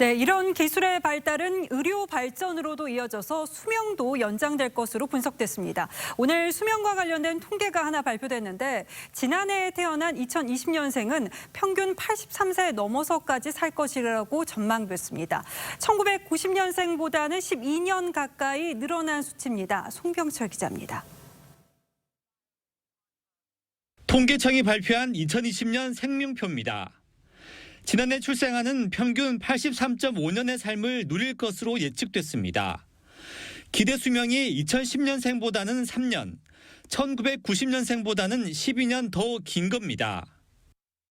네, 이런 기술의 발달은 의료 발전으로도 이어져서 수명도 연장될 것으로 분석됐습니다. 오늘 수명과 관련된 통계가 하나 발표됐는데 지난해에 태어난 2020년생은 평균 83세 넘어서까지 살 것이라고 전망됐습니다. 1990년생보다는 12년 가까이 늘어난 수치입니다. 송병철 기자입니다. 통계청이 발표한 2020년 생명표입니다. 지난해 출생아는 평균 83.5년의 삶을 누릴 것으로 예측됐습니다. 기대 수명이 2010년생보다는 3년, 1990년생보다는 12년 더 긴 겁니다.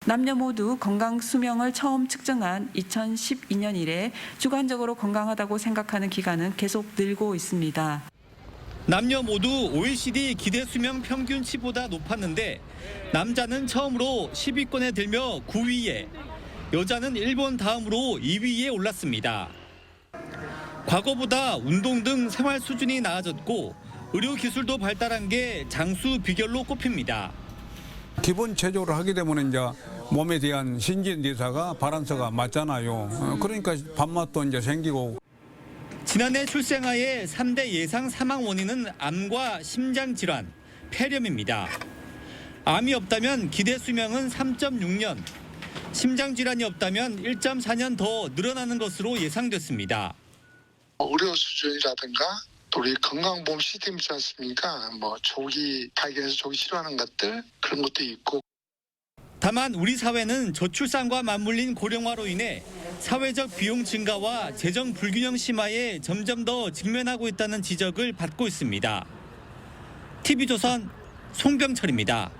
남녀 모두 건강 수명을 처음 측정한 2012년 이래 주관적으로 건강하다고 생각하는 기간은 계속 늘고 있습니다. 남녀 모두 OECD 기대 수명 평균치보다 높았는데 남자는 처음으로 10위권에 들며 9위에 여자는 일본 다음으로 2위에 올랐습니다. 과거보다 운동 등 생활 수준이 나아졌고 의료 기술도 발달한 게 장수 비결로 꼽힙니다. 기본 체조를 하게 되면 이제 몸에 대한 신진대사가 바란스가 맞잖아요. 어, 그러니까 밥맛도 이제 생기고 지난해 출생아의 3대 예상 사망 원인은 암과 심장 질환, 폐렴입니다. 암이 없다면 기대 수명은 3.6년, 심장 질환이 없다면 1.4년 더 늘어나는 것으로 예상됐습니다. 의료 수준이라든가 또 우리 건강보험 시스템 있지 않습니까? 뭐 조기 발견해서 조기 치료하는 것들 그런 것도 있고 다만 우리 사회는 저출산과 맞물린 고령화로 인해 사회적 비용 증가와 재정 불균형 심화에 점점 더 직면하고 있다는 지적을 받고 있습니다. TV조선 송병철입니다.